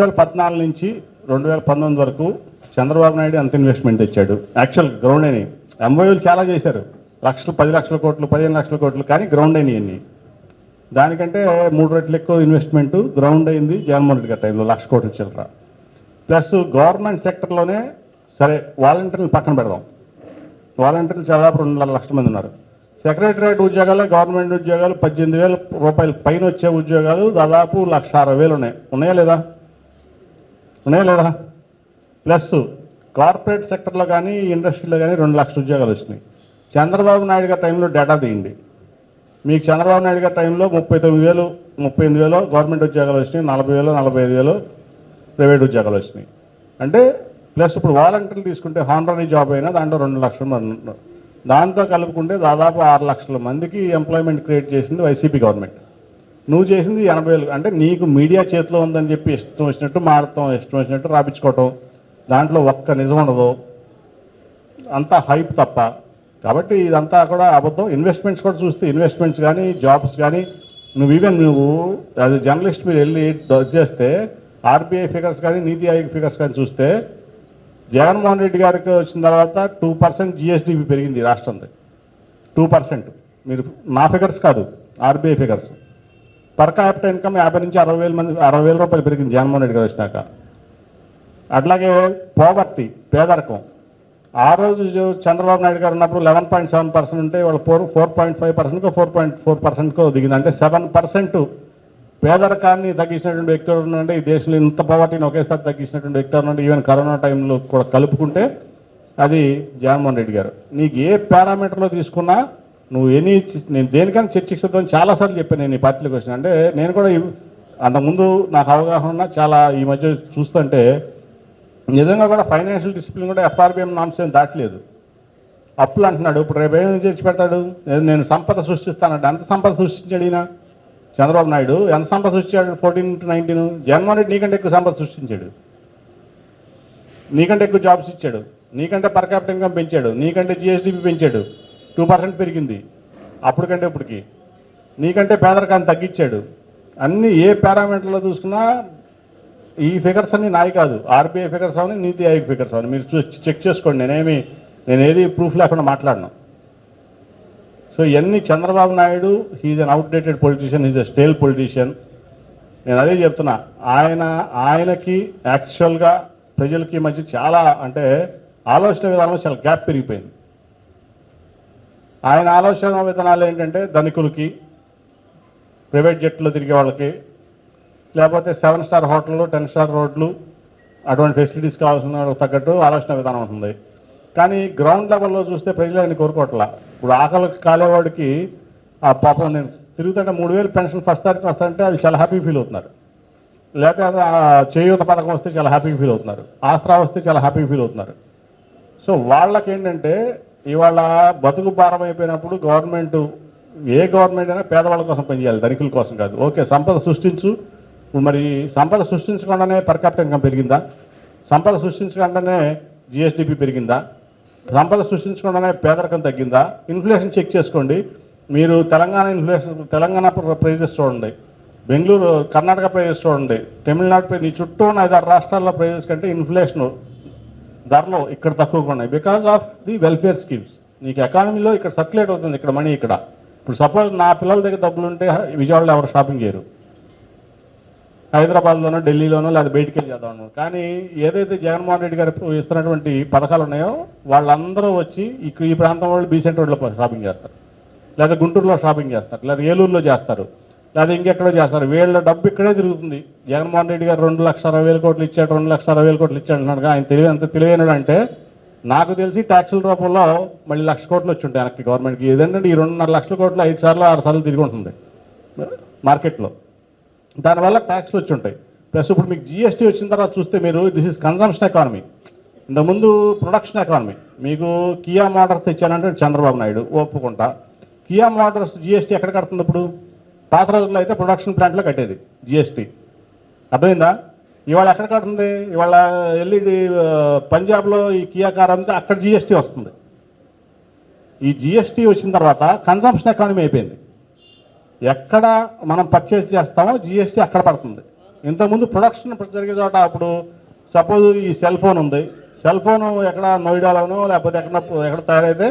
వేల పద్నాలుగు నుంచి రెండు వేల పంతొమ్మిది వరకు చంద్రబాబు నాయుడు అంత ఇన్వెస్ట్మెంట్ తెచ్చాడు యాక్చువల్ గ్రౌండ్ అని ఎంఓయూలు చాలా చేశారు. లక్షలు పది లక్షల కోట్లు పదిహేను లక్షల కోట్లు కానీ గ్రౌండ్ అయినాయి దానికంటే మూడు రెట్లు ఎక్కువ ఇన్వెస్ట్మెంట్ గ్రౌండ్ అయింది జగన్మోహన్ రెడ్డి గారి టైంలో లక్ష కోట్ల చిల్లర. ప్లస్ గవర్నమెంట్ సెక్టర్లోనే సరే వాలంటీర్లు పక్కన పెడదాం. వాలంటీర్లు దాదాపు రెండున్నర లక్షల మంది ఉన్నారు. సెక్రటరియట్ ఉద్యోగాలు గవర్నమెంట్ ఉద్యోగాలు పద్దెనిమిది వేల రూపాయల పైన వచ్చే ఉద్యోగాలు దాదాపు లక్ష అరవై వేలు ఉన్నాయి. ఉన్నాయా లేదా? ఉన్నాయా లేదా? ప్లస్ కార్పొరేట్ సెక్టర్లో కానీ ఇండస్ట్రీలో కానీ రెండు లక్షల ఉద్యోగాలు వచ్చినాయి. చంద్రబాబు నాయుడు గారి టైంలో డేటా తీయండి. మీకు చంద్రబాబు నాయుడు గారి టైంలో ముప్పై తొమ్మిది వేలు ముప్పై ఎనిమిది వేలు గవర్నమెంట్ ఉద్యోగాలు వచ్చినాయి నలభై వేలు నలభై ఐదు వేలు ప్రైవేట్ ఉద్యోగాలు వచ్చినాయి. అంటే ప్లస్ ఇప్పుడు వాలంటీర్లు తీసుకుంటే హానరీ జాబ్ అయినా దాంట్లో రెండు లక్షల మంది దాంతో కలుపుకుంటే దాదాపు ఆరు లక్షల మందికి ఎంప్లాయ్మెంట్ క్రియేట్ చేసింది వైసీపీ గవర్నమెంట్. నువ్వు చేసింది ఎనభై వేలు అంటే నీకు మీడియా చేతిలో ఉందని చెప్పి ఇష్టం వచ్చినట్టు మాడతాం ఇష్టం వచ్చినట్టు రాపించుకోవటం దాంట్లో ఒక్క నిజం ఉండదు. అంతా హైప్ తప్ప. కాబట్టి ఇదంతా కూడా అబద్ధం. ఇన్వెస్ట్మెంట్స్ కూడా చూస్తే ఇన్వెస్ట్మెంట్స్ కానీ జాబ్స్ కానీ నువ్వు ఈవెన్ నువ్వు యాజ్ జర్నలిస్ట్ మీరు వెళ్ళి డచ్ చేస్తే ఆర్బీఐ ఫిగర్స్ కానీ నీతి ఆయోగ్ ఫిగర్స్ కానీ చూస్తే జగన్మోహన్ రెడ్డి గారికి వచ్చిన తర్వాత టూ పర్సెంట్ జిఎస్డిపి పెరిగింది రాష్ట్రంది. Two percent. మీరు నా ఫిగర్స్ కాదు RBI figures. Per capital income యాభై నుంచి అరవై వేల మంది అరవై వేల రూపాయలు పెరిగింది జగన్మోహన్ రెడ్డి గారు వచ్చినాక. అట్లాగే పోవర్టీ పేదరికం. ఆ రోజు చంద్రబాబు నాయుడు గారు ఉన్నప్పుడు లెవెన్ పాయింట్ సెవెన్ పర్సెంట్ ఉంటే వాళ్ళు ఫోర్ ఫోర్ పాయింట్ ఫైవ్ పర్సెంట్కో ఫోర్ పాయింట్ ఫోర్ పర్సెంట్కో దిగింది. అంటే సెవెన్ పర్సెంట్ పేదరికాన్ని తగ్గించినటువంటి వ్యక్తి ఎవరు ఈ దేశంలో ఇంత పవర్టీని ఒకేసారి తగ్గించినటువంటి వ్యక్తి ఎవరు ఈవెన్ కరోనా టైంలో కూడా కలుపుకుంటే అది జగన్మోహన్ రెడ్డి గారు. నీకు ఏ పారామీటర్లో తీసుకున్నా నువ్వు ఎనీ నేను దేనికైనా చర్చిస్తుందని చాలాసార్లు చెప్పాను నేను ఈ పార్టీలోకి వచ్చిన. అంటే నేను కూడా అంతకుముందు నాకు అవగాహన ఉన్న చాలా ఈ మధ్య చూస్తుంటే నిజంగా కూడా ఫైనాన్షియల్ డిసిప్లిన్ కూడా ఎఫ్ఆర్బిఎం నామ్స్ ఏం దాటలేదు. అప్పులు అంటున్నాడు ఇప్పుడు రేపు ఏం చేసి పెడతాడు? నేను- నేను సంపద సృష్టిస్తానంటే ఎంత సంపద సృష్టించాడు ఈయన? చంద్రబాబు నాయుడు ఎంత సంపద సృష్టించాడు fourteen to nineteen Jaganmohan Reddy నీకంటే ఎక్కువ సంపద సృష్టించాడు. నీకంటే ఎక్కువ జాబ్స్ ఇచ్చాడు. నీకంటే పర్ క్యాపిటల్ ఇన్కమ్ పెంచాడు. నీకంటే జిఎస్డిపి పెంచాడు. టూ పర్సెంట్ పెరిగింది. అప్పటికంటే ఇప్పటికి. నీకంటే పేదరికాన్ని తగ్గించాడు. అన్ని ఏ పారామీటర్లో చూసుకున్నా ఈ ఫిగర్స్ అన్ని నాయి కాదు. ఆర్బీఐ ఫిగర్స్ అవని నీతి ఆయోగ్ ఫిగర్స్ అవని. మీరు చెక్ చేసుకోండి. నేనేమి నేను ఏది ప్రూఫ్ లేకుండా మాట్లాడను. సో ఇవన్నీ Chandrababu Naidu he's an outdated politician he's a stale politician నేను అదే చెప్తున్నా. ఆయన ఆయనకి యాక్చువల్గా ప్రజలకి మధ్య చాలా అంటే ఆలోచన విధానంలో చాలా గ్యాప్ పెరిగిపోయింది. ఆయన ఆలోచన విధానాలు ఏంటంటే ధనికులకి ప్రైవేట్ జట్లో తిరిగే వాళ్ళకి లేకపోతే సెవెన్ స్టార్ హోటళ్ళు టెన్ స్టార్ రోడ్లు అటువంటి ఫెసిలిటీస్ కావాల్సిన తగ్గట్టు ఆలోచన విధానం ఉంటుంది. కానీ గ్రౌండ్ లెవెల్లో చూస్తే ప్రజలు ఆయన కోరుకోవట్లా. ఇప్పుడు ఆకలి కాలేవాడికి ఆ పాపం నేను తిరుగుతుంటే మూడు వేలు పెన్షన్ ఫస్ట్ తారీఖు వస్తారంటే వాళ్ళు చాలా హ్యాపీ ఫీల్ అవుతున్నారు. లేకపోతే చేయూత పథకం వస్తే చాలా హ్యాపీ ఫీల్ అవుతున్నారు. ఆస్త్రా వస్తే చాలా హ్యాపీ ఫీల్ అవుతున్నారు. సో వాళ్ళకి ఏంటంటే ఇవాళ బతుకు భారం అయిపోయినప్పుడు గవర్నమెంట్ ఏ గవర్నమెంట్ అయినా పేదవాళ్ళ కోసం పనిచేయాలి ధనికుల కోసం కాదు. ఓకే సంపద సృష్టించు. మరి సంపద సృష్టించకుండానే పర్ క్యాపిటల్ ఇన్కమ్ పెరిగిందా? సంపద సృష్టించకుండానే జిఎస్డిపి పెరిగిందా? సంపద సృష్టించకుండానే పేదరికం తగ్గిందా? ఇన్ఫ్లేషన్ చెక్ చేసుకోండి. మీరు తెలంగాణ ఇన్ఫ్లేషన్ తెలంగాణ ప్రైజెస్ చూడండి. బెంగళూరు కర్ణాటక ప్రైజెస్ చూడండి. తమిళనాడు ప్రైజ్ ఈ చుట్టూ ఉన్న ఐదారు రాష్ట్రాల్లో ప్రైజెస్ కంటే ఇన్ఫ్లేషన్ ధరలు ఇక్కడ తక్కువగా ఉన్నాయి. Because of the welfare schemes నీకు ఎకానమీలో ఇక్కడ సర్క్యులేట్ అవుతుంది ఇక్కడ మనీ ఇక్కడ. ఇప్పుడు సపోజ్ నా పిల్లల దగ్గర డబ్బులు ఉంటే విజయవాడలో ఎవరు షాపింగ్ చేయరు. హైదరాబాద్లోనో ఢిల్లీలోనో లేదా బయటికి వెళ్ళి చేద్దాం కానీ ఏదైతే జగన్మోహన్ రెడ్డి గారు ఇస్తున్నటువంటి పథకాలు ఉన్నాయో వాళ్ళందరూ వచ్చి ఈ ఈ ప్రాంతం వాళ్ళు బీసెంట్ రోడ్లో షాపింగ్ చేస్తారు. లేదా గుంటూరులో షాపింగ్ చేస్తారు. లేదా ఏలూరులో చేస్తారు. లేదా ఇంకెక్కడో చేస్తారు. వీళ్ళ డబ్బు ఇక్కడే తిరుగుతుంది. జగన్మోహన్ రెడ్డి గారు రెండు లక్షల అరవై వేల కోట్లు ఇచ్చాడు రెండు లక్షల అరవై వేల కోట్లు ఇచ్చాడు అన్నాడు ఆయన తెలివి ఎంత తెలివైనడంటే నాకు తెలిసి ట్యాక్సుల రూపంలో మళ్ళీ లక్ష కోట్లు వచ్చి ఉంటాయి వెనక్కి గవర్నమెంట్కి. ఏదంటే ఈ రెండున్నర లక్షల కోట్లు ఐదు సార్లు ఆరు సార్లు తిరిగి ఉంటుంది మార్కెట్లో. దానివల్ల ట్యాక్స్లు వచ్చి ఉంటాయి. ప్లస్ ఇప్పుడు మీకు జిఎస్టీ వచ్చిన తర్వాత చూస్తే మీరు దిస్ ఇస్ కన్సంప్షన్ ఎకానమీ. ఇంతకుముందు ప్రొడక్షన్ ఎకానమీ. మీకు కియా మోటార్స్ తెచ్చానంటే చంద్రబాబు నాయుడు ఒప్పుకుంటా. కియా మోటార్స్ జిఎస్టీ ఎక్కడ కడుతుంది ఇప్పుడు? పాత రోజుల్లో అయితే ప్రొడక్షన్ ప్లాంట్లో కట్టేది జిఎస్టీ అర్థమైందా? ఇవాళ ఎక్కడ కడుతుంది? ఇవాళ ఎల్ఈడి పంజాబ్లో ఈ కియా కార్ అంతా అక్కడ జిఎస్టీ వస్తుంది. ఈ జిఎస్టీ వచ్చిన తర్వాత కన్సంప్షన్ ఎకానమీ అయిపోయింది. ఎక్కడ మనం పర్చేస్ చేస్తామో జిఎస్టీ అక్కడ పడుతుంది. ఇంతకుముందు ప్రొడక్షన్ జరిగే చోట అప్పుడు సపోజ్ ఈ సెల్ ఫోన్ ఉంది. సెల్ ఫోన్ ఎక్కడ నోయిడాలోనో లేకపోతే ఎక్కడ ఎక్కడ తయారైతే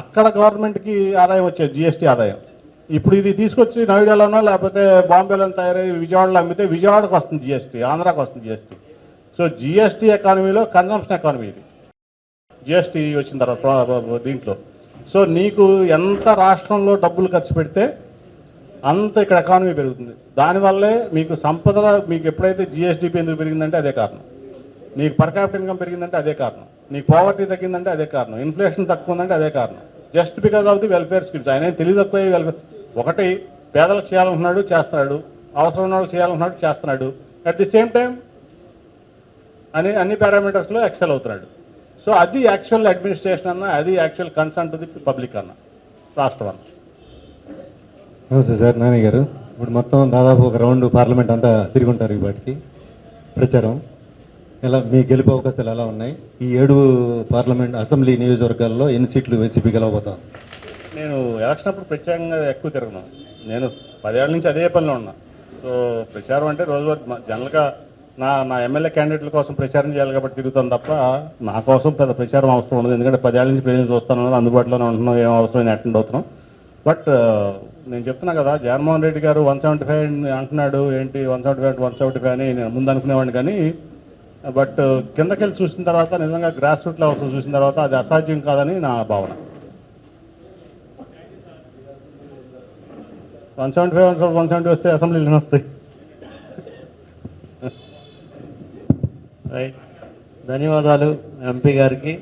అక్కడ గవర్నమెంట్కి ఆదాయం వచ్చేది జిఎస్టీ ఆదాయం. ఇప్పుడు ఇది తీసుకొచ్చి నోయిడాలోనో లేకపోతే బాంబేలోనో తయారై విజయవాడలో అమ్మితే విజయవాడకు వస్తుంది జిఎస్టీ ఆంధ్రాకు వస్తుంది జిఎస్టీ సో జిఎస్టీ ఎకానమీలో కన్జంప్షన్ ఎకానమీ ఇది. జిఎస్టీ వచ్చిన తర్వాత దీంట్లో. సో నీకు ఎంత రాష్ట్రంలో డబ్బులు ఖర్చు పెడితే అంత ఇక్కడ ఎకానమీ పెరుగుతుంది. దానివల్లే మీకు సంపద మీకు ఎప్పుడైతే జిఎస్డిపి ఎందుకు పెరిగిందంటే అదే కారణం. నీకు పర్ క్యాపిటల్ ఇన్కమ్ పెరిగిందంటే అదే కారణం. నీకు పావర్టీ తగ్గిందంటే అదే కారణం. ఇన్ఫ్లేషన్ తక్కువ ఉందంటే అదే కారణం. Just because of the welfare schemes ఆయన ఏం తెలివి తక్కువ వెల్ఫేర్ ఒకటి పేదలకు చేయాలనుకున్నాడు చేస్తున్నాడు. అవసరం ఉన్న వాళ్ళకి చేయాలనుకున్నాడు చేస్తున్నాడు. అట్ ది సేమ్ టైం అని అన్ని పారామీటర్స్లో ఎక్సెల్ అవుతున్నాడు. సో అది యాక్చువల్ అడ్మినిస్ట్రేషన్ అన్న అది actual concern to the public అన్న రాష్ట్రం అన్న. నమస్తే సార్ నాని గారు. ఇప్పుడు మొత్తం దాదాపు ఒక రౌండ్ పార్లమెంట్ అంతా తిరిగి ఉంటారు వాటికి ప్రచారం. ఎలా మీ గెలుపు అవకాశాలు ఎలా ఉన్నాయి? ఈ ఏడు పార్లమెంట్ అసెంబ్లీ నియోజకవర్గాల్లో ఎన్ని సీట్లు వైసీపీ గెలవబోతాం? నేను ఎలక్షన్ అప్పుడు ప్రత్యేకంగా ఎక్కువ తిరగను. నేను పదేళ్ళ నుంచి అదే పనిలో ఉన్నా. సో ప్రచారం అంటే రోజు జనరల్గా నా నా ఎమ్మెల్యే క్యాండిడేట్ల కోసం ప్రచారం చేయాలి కాబట్టి తిరుగుతాను తప్ప నా కోసం పెద్ద ప్రచారం అవసరం ఉండదు. ఎందుకంటే పదేళ్ళ నుంచి ప్రజలు చూస్తాను అందుబాటులోనే ఉంటున్నాం ఏం అవసరం అటెండ్ అవుతున్నాం. బట్ నేను చెప్తున్నా కదా జగన్మోహన్ రెడ్డి గారు వన్ సెవెంటీ ఫైవ్ అంటున్నాడు. ఏంటి one seventy five one seventy five అని నేను ముందు అనుకునేవాడిని కానీ బట్ కిందకెళ్ళి చూసిన తర్వాత నిజంగా గ్రాస్ రూట్ లెవెల్స్ చూసిన తర్వాత అది అసాధ్యం కాదని నా భావన. One seventy five one seventy వస్తే అసెంబ్లీలో వస్తాయి. రైట్. ధన్యవాదాలు ఎంపీ గారికి.